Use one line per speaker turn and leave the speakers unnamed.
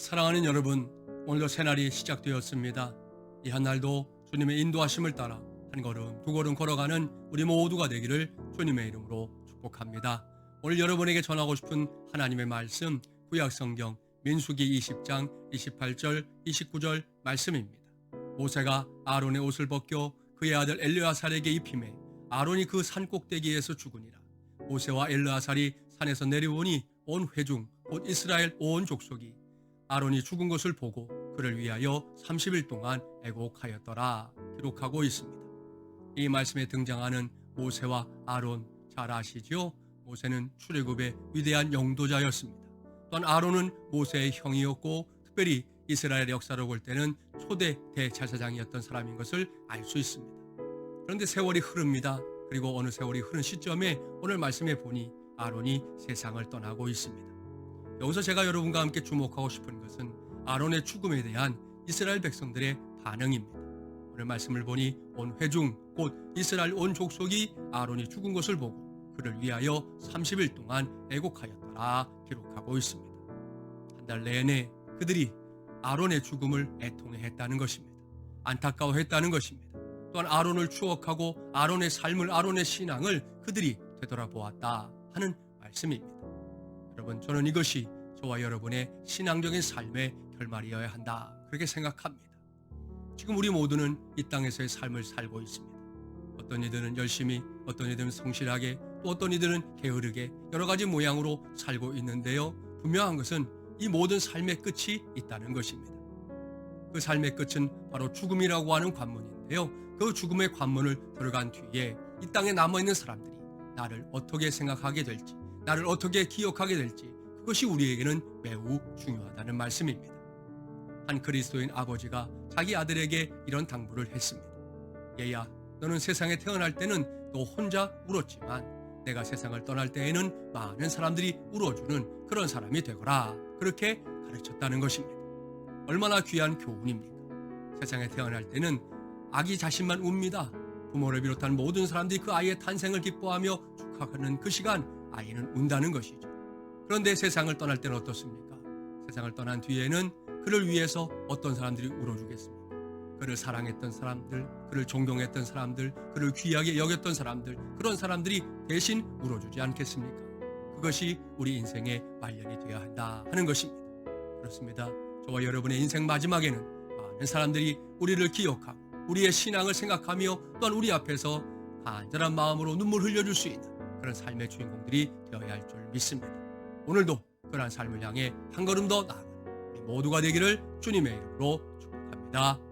사랑하는 여러분, 오늘도 새날이 시작되었습니다. 이 한 날도 주님의 인도하심을 따라 한 걸음 두 걸음 걸어가는 우리 모두가 되기를 주님의 이름으로 축복합니다. 오늘 여러분에게 전하고 싶은 하나님의 말씀 구약 성경 민수기 20장 28절 29절 말씀입니다. 모세가 아론의 옷을 벗겨 그의 아들 엘르아살에게 입힘에 아론이 그 산 꼭대기에서 죽으니라. 모세와 엘르아살이 산에서 내려오니 온 회중 곧 이스라엘 온 족속이 아론이 죽은 것을 보고 그를 위하여 30일 동안 애곡하였더라 기록하고 있습니다. 이 말씀에 등장하는 모세와 아론 잘 아시지요? 모세는 출애굽의 위대한 영도자였습니다. 또한 아론은 모세의 형이었고 특별히 이스라엘 역사로 볼 때는 초대 대제사장이었던 사람인 것을 알 수 있습니다. 그런데 세월이 흐릅니다. 그리고 어느 세월이 흐른 시점에 오늘 말씀에 보니 아론이 세상을 떠나고 있습니다. 여기서 제가 여러분과 함께 주목하고 싶은 것은 아론의 죽음에 대한 이스라엘 백성들의 반응입니다. 오늘 말씀을 보니 온 회중 곧 이스라엘 온 족속이 아론이 죽은 것을 보고 그를 위하여 30일 동안 애곡하였더라 기록하고 있습니다. 한 달 내내 그들이 아론의 죽음을 애통해 했다는 것입니다. 안타까워했다는 것입니다. 또한 아론을 추억하고 아론의 삶을 아론의 신앙을 그들이 되돌아보았다 하는 말씀입니다. 여러분 저는 이것이 저와 여러분의 신앙적인 삶의 결말이어야 한다 그렇게 생각합니다. 지금 우리 모두는 이 땅에서의 삶을 살고 있습니다. 어떤 이들은 열심히, 어떤 이들은 성실하게, 또 어떤 이들은 게으르게 여러 가지 모양으로 살고 있는데요. 분명한 것은 이 모든 삶의 끝이 있다는 것입니다. 그 삶의 끝은 바로 죽음이라고 하는 관문인데요. 그 죽음의 관문을 들어간 뒤에 이 땅에 남아있는 사람들이 나를 어떻게 생각하게 될지, 나를 어떻게 기억하게 될지, 그것이 우리에게는 매우 중요하다는 말씀입니다. 한 그리스도인 아버지가 자기 아들에게 이런 당부를 했습니다. 얘야, 너는 세상에 태어날 때는 너 혼자 울었지만 내가 세상을 떠날 때에는 많은 사람들이 울어주는 그런 사람이 되거라. 그렇게 가르쳤다는 것입니다. 얼마나 귀한 교훈입니까? 세상에 태어날 때는 아기 자신만 웁니다. 부모를 비롯한 모든 사람들이 그 아이의 탄생을 기뻐하며 축하하는 그 시간 아이는 운다는 것이죠. 그런데 세상을 떠날 때는 어떻습니까? 세상을 떠난 뒤에는 그를 위해서 어떤 사람들이 울어주겠습니까? 그를 사랑했던 사람들, 그를 존경했던 사람들, 그를 귀하게 여겼던 사람들, 그런 사람들이 대신 울어주지 않겠습니까? 그것이 우리 인생의 말년이 되어야 한다 하는 것입니다. 그렇습니다. 저와 여러분의 인생 마지막에는 많은 사람들이 우리를 기억하고 우리의 신앙을 생각하며 또한 우리 앞에서 간절한 마음으로 눈물 흘려줄 수 있는 그런 삶의 주인공들이 되어야 할 줄 믿습니다. 오늘도 그러한 삶을 향해 한 걸음 더 나아가 모두가 되기를 주님의 이름으로 축복합니다.